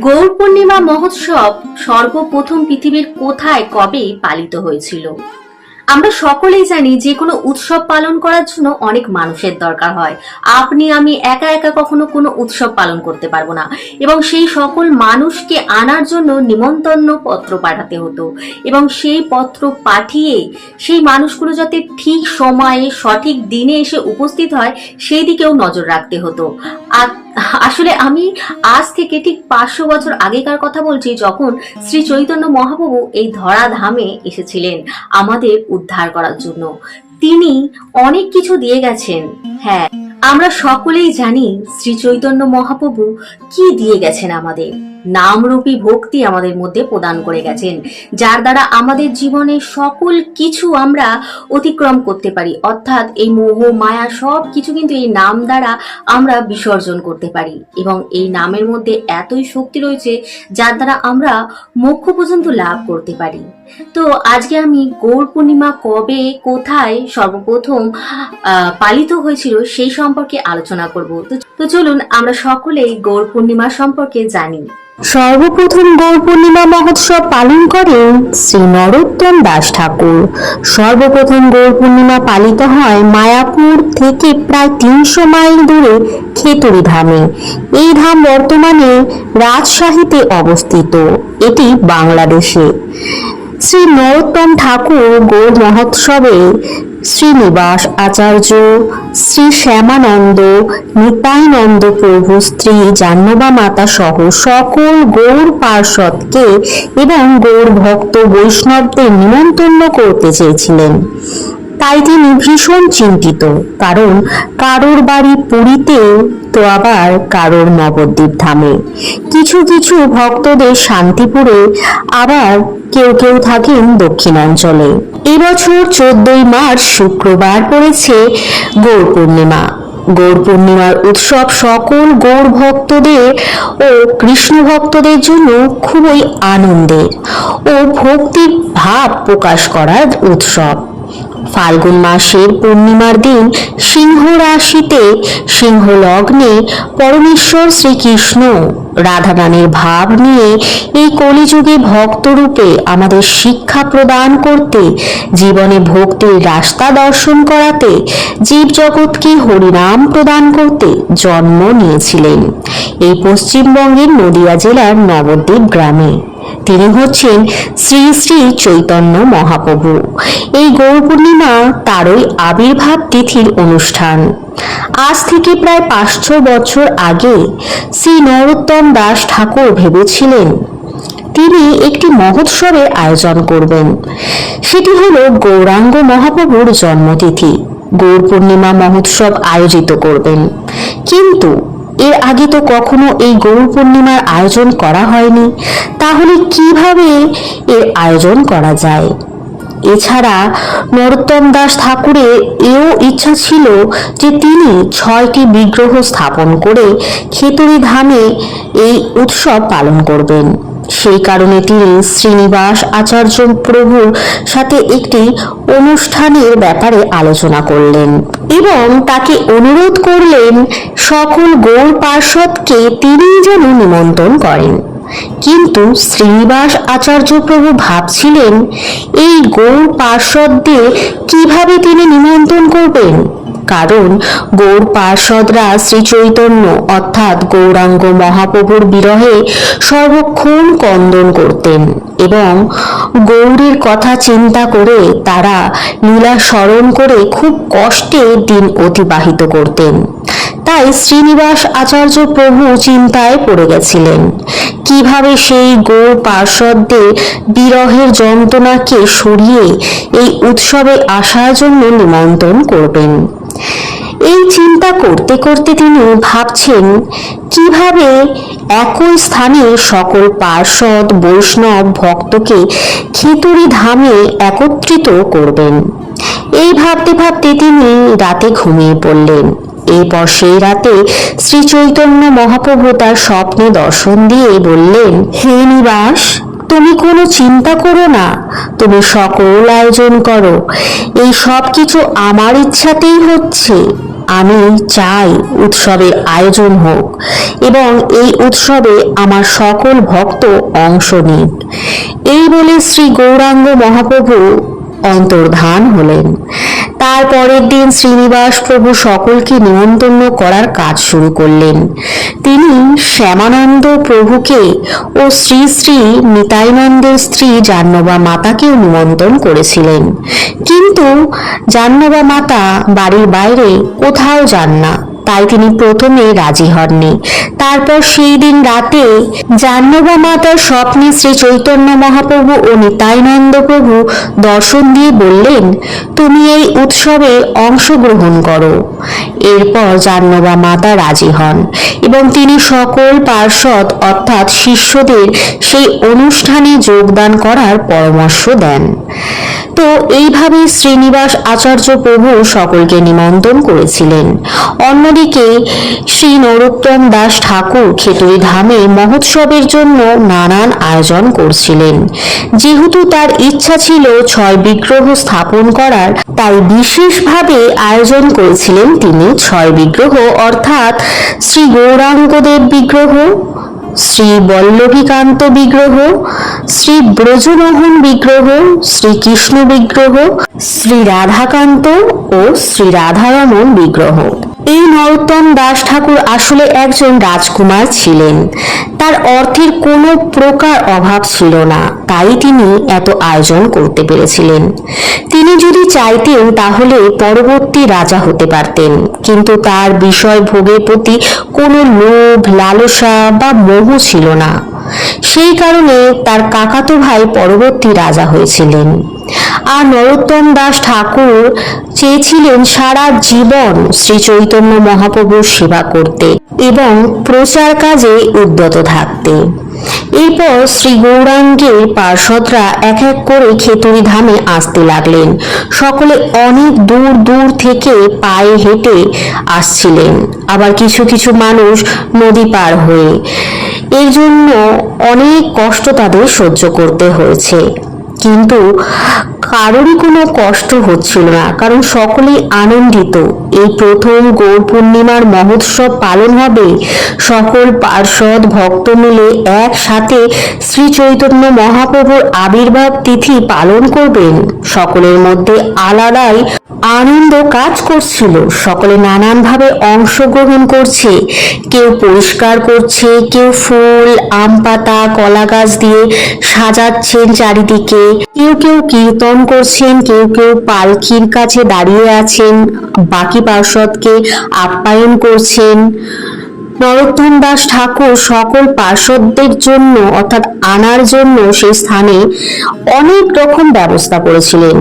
গৌর পূর্ণিমা মহোৎসব সর্বপ্রথম পৃথিবীর কোথায়, কবে পালিত হয়েছিল? আমরা সকলেই জানি যে কোনো উৎসব পালন করার জন্য অনেক মানুষের দরকার হয়। আপনি, আমি একা একা কখনো কোনো উৎসব পালন করতে পারব না এবং সেই সকল মানুষকে আনার জন্য নিমন্ত্রণ পত্র পাঠাতে হতো এবং সেই পত্র পাঠিয়ে সেই মানুষগুলো যাতে ঠিক সময়ে, সঠিক দিনে এসে উপস্থিত হয়, সেই দিকেও নজর রাখতে হতো। আর আসলে আমি আজ থেকে ঠিক পাঁচশো বছর আগেকার কথা বলছি যখন শ্রী চৈতন্য মহাপ্রভু এই ধরাধামে এসেছিলেন আমাদের উদ্ধার করার জন্য। তিনি অনেক কিছু দিয়ে গেছেন। হ্যাঁ আমরা সকলেই জানি শ্রী চৈতন্য মহাপ্রভু কি দিয়ে গেছেন আমাদের। নামরূপী ভক্তি আমাদের মধ্যে প্রদান করে গেছেন, যার দ্বারা আমাদের জীবনে সকল কিছু আমরা অতিক্রম করতে পারি। অর্থাৎ এই মোহ, মায়া সব কিছু কিন্তু এই নাম দ্বারা আমরা বিসর্জন করতে পারি। এবং এই নামের মধ্যে এতই শক্তি রয়েছে, যার দ্বারা আমরা মোক্ষ পর্যন্ত লাভ করতে পারি। তো আজকে আমি গৌর পূর্ণিমা কবে, কোথায় সর্বপ্রথম পালিত হয়েছিল সেই সম্পর্কে আলোচনা করব। তো চলুন, আমরা সকলেই গৌর পূর্ণিমা সম্পর্কে জানি। সর্বপ্রথম গৌর পূর্ণিমা মহোৎসব পালন করেন শ্রী নরোত্তম দাস ঠাকুর। সর্বপ্রথম গৌর পূর্ণিমা পালিত হয় মায়াপুর থেকে প্রায় তিনশো মাইল দূরে খেতুরি ধামে। এই ধাম বর্তমানে রাজশাহীতে অবস্থিত। এটি বাংলাদেশে। শ্রী নরোত্তম ঠাকুর গৌর মহোৎসবে শ্রীনিবাস আচার্য, শ্রী শ্যামানন্দ, নিতাইনন্দ প্রভু, স্ত্রী জাহ্নবা মাতা সহ সকল গৌর পার্ষদকে এবং গৌর ভক্ত বৈষ্ণবদের নিমন্ত্রণ করতে চেয়েছিলেন। তাই তিনি ভীষণ চিন্তিত, কারণ কারোর বাড়ি পুরীতেও তো আবার কারোর নবদ্বীপ ধামে। কিছু কিছু ভক্তদের শান্তিপুরে আবার কেউ কেউ থাকেন দক্ষিণাঞ্চলে। এবছর চোদ্দই মার্চ শুক্রবার পড়েছে গৌর পূর্ণিমা। গৌর পূর্ণিমার উৎসব সকল গৌর ভক্তদের ও কৃষ্ণ ভক্তদের জন্য খুবই আনন্দের ও ভক্তির ভাব প্রকাশ করার উৎসব। ফাল্গুন মাসের পূর্ণিমার দিন সিংহ রাশিতে, সিংহ লগ্নে পরমেশ্বর শ্রীকৃষ্ণ। রাধাগানের ভাব নিয়ে এই কলিযুগে ভক্তরূপে আমাদের শিক্ষা প্রদান করতে, জীবনে ভক্তির রাস্তা দর্শন করাতে জীব জগৎকে হরিনাম প্রদান করতে জন্ম নিয়েছিলেন। এই পশ্চিমবঙ্গের নদিয়া জেলার নবদ্বীপ গ্রামে। তিনি হচ্ছেন শ্রী শ্রী চৈতন্য মহাপ্রভু। এই গৌর পূর্ণিমা তারই আবির্ভাব তিথির অনুষ্ঠান। আজ থেকে প্রায় পাঁচশো বছর আগে শ্রী নরোত্তম দাস ঠাকুর ভেবেছিলেন, তিনি একটি মহোৎসবের আয়োজন করবেন। সেটি হল গৌরাঙ্গ মহাপ্রভুর জন্মতিথি। গৌর পূর্ণিমা মহোৎসব আয়োজিত করবেন। কিন্তু এর আগে তো কখনো এই গৌর পূর্ণিমার আয়োজন করা হয়নি। তাহলে কীভাবে এর আয়োজন করা যায়? এছাড়া নরোত্তম দাস ঠাকুরের এও ইচ্ছা ছিল যে তিনি ছয়টি বিগ্রহ স্থাপন করে খেতুরি ধামে এই উৎসব পালন করবেন। সেই কারণে তিনি শ্রীনিবাস আচার্য প্রভুর সাথে একটি অনুষ্ঠানের ব্যাপারে আলোচনা করলেন এবং তাকে অনুরোধ করলেন সকল গৌর পার্ষদকে তিনিই যেন নিমন্ত্রণ করেন। কিন্তু শ্রীনিবাস আচার্য প্রভু ভাবছিলেন, এই গৌর পার্ষদদের কীভাবে তিনি নিমন্ত্রণ করবেন? কারণ গৌর পার্ষদরা শ্রী চৈতন্য অর্থাৎ গৌরাঙ্গ মহাপ্রভুর বিরহে সর্বক্ষণ কন্দন করতেন এবং গৌরীর কথা চিন্তা করে তারা লীলা স্মরণ করে খুব কষ্টে দিন অতিবাহিত করতেন। তাই শ্রীনিবাস আচার্য প্রভু চিন্তায় পড়ে গেছিলেন, কীভাবে সেই গো পার্ষদদের বিরহের যন্ত্রণাকে সরিয়ে এই উৎসবে আসার জন্য নিমন্ত্রণ করবেন। এই চিন্তা করতে করতে তিনি ভাবছেন, কীভাবে একই স্থানে সকল পার্ষদ বৈষ্ণব ভক্তকে খিতুরি ধামে একত্রিত করবেন। এই ভাবতে ভাবতে তিনি রাতে ঘুমিয়ে পড়লেন। এরপর সেই রাতে শ্রী চৈতন্য মহাপ্রভু তার স্বপ্নে দর্শন দিয়ে বললেন, হে নিবাস তুমি কোনো চিন্তা করো না, তুমি সকল আয়োজন করো। এই সব কিছু আমার ইচ্ছাতেই হচ্ছে। আমি চাই উৎসবের আয়োজন হোক এবং এই উৎসবে আমার সকল ভক্ত অংশ নিন এই বলে শ্রী গৌরাঙ্গ মহাপ্রভু অন্তর্ধান হলেন। তার পরের দিন শ্রীনিবাস প্রভু সকলকে নিমন্ত্রণ করার কাজ শুরু করলেন। তিনি শ্যামানন্দ প্রভুকে ও শ্রী শ্রী নিতাইনন্দের স্ত্রী জাহ্নবা মাতাকেও নিমন্ত্রণ করেছিলেন। কিন্তু জাহ্নবা মাতা বাড়ির বাইরে কোথাও যান না। তাই তিনি প্রথমে রাজি হননি। তারপর সেই দিন রাতে জাহ্নবা মাতার স্বপ্নে শ্রী চৈতন্য মহাপ্রভু ও নিতাইনন্দ প্রভু দর্শন দিয়ে বললেন, তুমি এই উৎসবে অংশগ্রহণ করো। এরপর জাহ্নবা মাতা রাজি হন এবং তিনি সকল পার্ষদ অর্থাৎ শিষ্যদের সেই অনুষ্ঠানে যোগদান করার পরামর্শ দেন। তো এইভাবে শ্রীনিবাস আচার্য প্রভু সকলকে নিমন্ত্রণ করেছিলেন। অন্যদিকে শ্রী নরোত্তম দাস ঠাকুর খেতুরি ধামে মহোৎসবের জন্য নানান আয়োজন করছিলেন। যেহেতু তার ইচ্ছা ছিল ছয় বিগ্রহ স্থাপন করার, তাই বিশেষভাবে আয়োজন করেছিলেন তিনি ছয় বিগ্রহ, অর্থাৎ শ্রী গৌরাঙ্গদেব বিগ্রহ, শ্রী বল্লভীকান্ত বিগ্রহ, শ্রী ব্রজমোহন বিগ্রহ শ্রীকৃষ্ণ বিগ্রহ, শ্রী রাধাকান্ত ও শ্রী রাধারমণ বিগ্রহ। এই নরোত্তম দাস ঠাকুর আসলে একজন রাজকুমার ছিলেন। তার অর্থের কোনো প্রকার অভাব ছিল না, তাই তিনি এত আয়োজন করতে পেরেছিলেন। তিনি যদি চাইতেন তাহলে পরবর্তী রাজা হতে পারতেন, কিন্তু তার বিষয় ভোগের প্রতি কোনো লোভ, লালসা বা মোহ ছিল না। সেই কারণে তার কাকাতো ভাই পরবর্তী রাজা হয়েছিলেন। আর নরোত্তম দাস ঠাকুর চেয়েছিলেন সারা জীবন শ্রী চৈতন্য মহাপ্রভুর সেবা করতে এবং প্রচার কাজে উদ্যত থাকতে। এরপর শ্রী গৌরাঙ্গের পার্ষদরা এক এক করে খেতুরি ধামে আসতে লাগলেন। সকলে অনেক দূর দূর থেকে পায়ে হেঁটে আসছিলেন। আবার কিছু কিছু মানুষ নদী পার হয়ে এর জন্য অনেক কষ্ট তাদের সহ্য করতে হয়েছে। কিন্তু কারোরই কোনো কষ্ট হচ্ছিল না, কারণ সকলেই আনন্দিত। এই প্রথম গৌর পূর্ণিমার মহোৎসব পালন হবে, সকল পার্ষদ ভক্ত মিলে একসাথে শ্রী চৈতন্য মহাপ্রভুর আবির্ভাব তিথি পালন করবেন। সকলের মধ্যে আলাদাই আনন্দ কাজ করছিল, সকলে নানানভাবে অংশগ্রহণ করছে। কেউ পরিষ্কার করছে, কেউ ফুল আম পাতা কলা গাছ দিয়ে সাজাচ্ছেন চারিদিকে। কেউ কেউ কীর্তন করছেন, কেউ কেউ পালকির কাছে দাঁড়িয়ে আছেন, বাকি পার্ষদকে আপ্যায়ন করছেন। নরোত্তম দাস ঠাকুর সকল পার্শ্বদের জন্য, অর্থাৎ আনার জন্য সেই স্থানে অনেক রকম ব্যবস্থা করেছিলেন।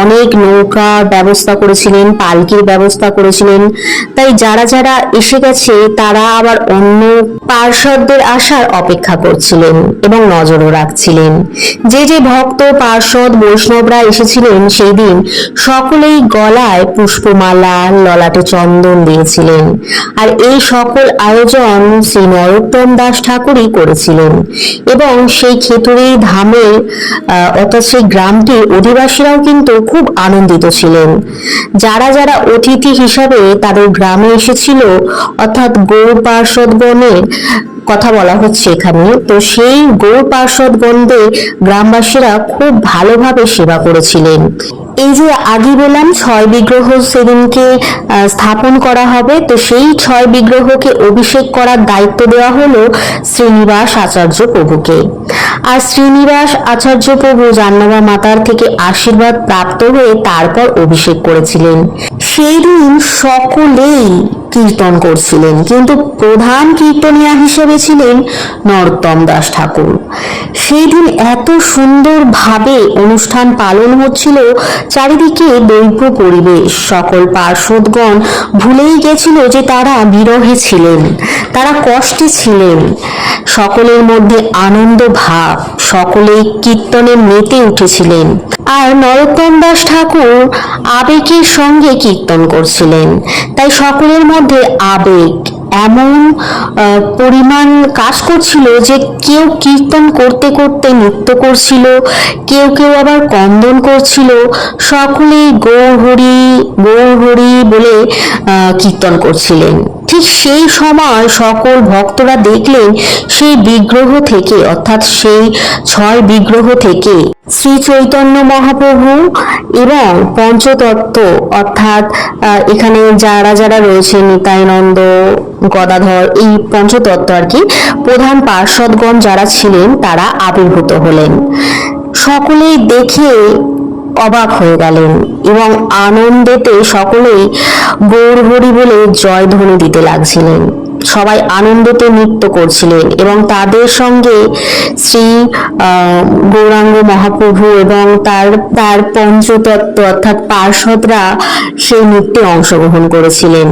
অনেক নৌকার ব্যবস্থা করেছিলেন, পালকির ব্যবস্থা করেছিলেন। তাই যারা যারা এসে গেছে, তারা আবার অন্য পার্শ্বদের আসার অপেক্ষা করছিলেন এবং নজরও রাখছিলেন। যে যে ভক্ত পার্শ্বদ বৈষ্ণবরা এসেছিলেন সেই দিন সকলেই গলায় পুষ্পমালা, ললাটে চন্দন দিয়েছিলেন। আর এই সকল আয়োজন শ্রী নরোত্তম দাস ঠাকুরই করেছিলেন। এবং সেই খেতুরি ধামের অর্থাৎ সেই গ্রামটির অধিবাসীরাও কিন্তু খুব আনন্দিত ছিলেন। যারা যারা অতিথি হিসাবে তাদের গ্রামে এসেছিল, অর্থাৎ গৌর পার্শ্বদগণের কথা বলা হচ্ছে এখানে, তো সেই গৌর পার্শ্বদগণদের গ্রামবাসীরা খুব ভালোভাবে সেবা করেছিলেন। এই যে আগে বললাম ছয় বিগ্রহ সেদিনকে স্থাপন করা হবে, তো সেই ছয় বিগ্রহকে অভিষেক করার দায়িত্ব দেওয়া হলো শ্রীনিবাস আচার্য প্রভুকে। আর শ্রীনিবাস আচার্য প্রভু জাহ্নবা মাতার থেকে আশীর্বাদ প্রাপ্ত হয়ে তারপর অভিষেক করেছিলেন। সেই দিন সকলেই কীর্তন করছিলেন। কিন্তু প্রধান কীর্তনিয়া হিসেবে ছিলেন নরোত্তম দাস ঠাকুর। সেই দিন এত সুন্দরভাবে অনুষ্ঠান পালন হচ্ছিল, চারিদিকে দৈব পরিবেশ। সকল পার্শ্বদগণ ভুলেই গেছিল যে তারা বিরহে ছিলেন, তারা কষ্টে ছিলেন। সকলের মধ্যে আনন্দ ভাব, সকলেই কীর্তনে মেতে উঠেছিলেন। আর নরোত্তম দাস ঠাকুর আবেগের সঙ্গে কীর্তন করছিলেন। তাই সকলের মধ্যে আবেগ এমন পরিমাণ কাজ করছিল যে কেউ কীর্তন করতে করতে নৃত্য করছিল, কেউ কেউ আবার কন্দন করছিল। সকলেই গৌর হরি গৌর হরি বলে কীর্তন করছিলেন। ঠিক সেই সময় সকল ভক্তরা দেখলেন সেই বিগ্রহ থেকে, অর্থাৎ সেই ছয় বিগ্রহ থেকে শ্রী চৈতন্য মহাপ্রভু এবং পঞ্চতত্ত্ব, অর্থাৎ এখানে যারা যারা রয়েছে নিতাইনন্দ, গদাধর, এই পঞ্চতত্ত্ব আর কি, প্রধান পার্ষদগণ যারা ছিলেন, তারা আবির্ভূত হলেন। সকলেই দেখে অবাক হয়ে গেলেন এবং আনন্দেতে সকলেই গৌর হরি বলে জয়ধ্বনি দিতে লাগছিলেন। সবাই আনন্দতে নৃত্য করছিলেন এবং তাদের সঙ্গে শ্রী গৌরাঙ্গ মহাপ্রভু এবং তার তার পঞ্চতত্ত্ব অর্থাৎ পার্ষদরা সেই নৃত্যে অংশগ্রহণ করেছিলেন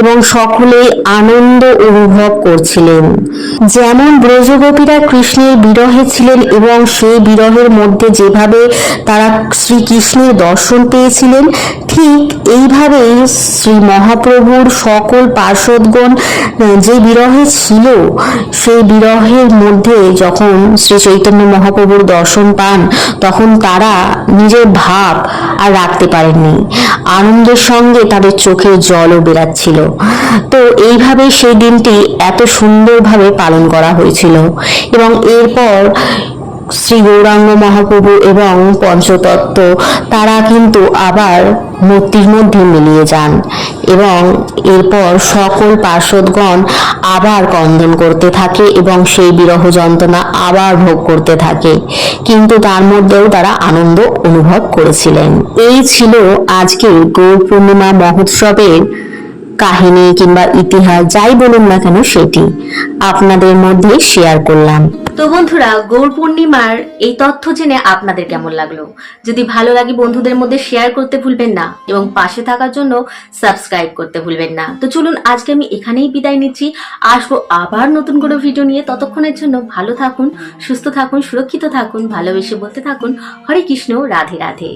এবং সকলেই আনন্দ অনুভব করছিলেন। যেমন ব্রজগোপীরা কৃষ্ণের বিরহে ছিলেন এবং সেই বিরহের মধ্যে যেভাবে তারা শ্রীকৃষ্ণের দর্শন পেয়েছিলেন, ঠিক এইভাবেই শ্রী মহাপ্রভুর সকল পার্শ্বদগণ যে বিরহে ছিল, সেই বিরহের মধ্যে যখন শ্রী চৈতন্য মহাপ্রভুর দর্শন পান, তখন তারা নিজের ভাব আর রাখতে পারেননি। আনন্দের সঙ্গে তাদের চোখে জলও বেরাচ্ছিল তো এইভাবে সেই দিনটি এত সুন্দরভাবে পালন করা হয়েছিল। এবং এরপর শ্রী গৌরাঙ্গ মহাপ্রভু এবং পঞ্চতত্ত্ব, তারা কিন্তু আবার মূর্তির মধ্যে মিলিয়ে যান এবং এরপর সকল পার্শ্বদগণ আবার কন্দন করতে থাকে এবং সেই বিরহ যন্ত্রণা আবার ভোগ করতে থাকে। কিন্তু তার মধ্যেও তারা আনন্দ অনুভব করেছিলেন। এই ছিল আজকে গৌর পূর্ণিমা মহোৎসবের কাহিনী কিংবা ইতিহাস, যাই বলুন না কেন সেটি। আপনাদের মধ্যে শেয়ার করলাম। তো বন্ধুরা, গৌর পূর্ণিমার এই তথ্য জেনে আপনাদের কেমন লাগল? যদি ভালো লাগে বন্ধুদের মধ্যে শেয়ার করতে ভুলবেন না এবং পাশে থাকার জন্য সাবস্ক্রাইব করতে ভুলবেন না। তো চলুন, আজকে আমি এখানেই বিদায় নিচ্ছি। আসব আবার নতুন কোনো ভিডিও নিয়ে। ততক্ষণের জন্য ভালো থাকুন, সুস্থ থাকুন, সুরক্ষিত থাকুন, ভালোবেসে বলতে থাকুন, হরে কৃষ্ণ, রাধে রাধে।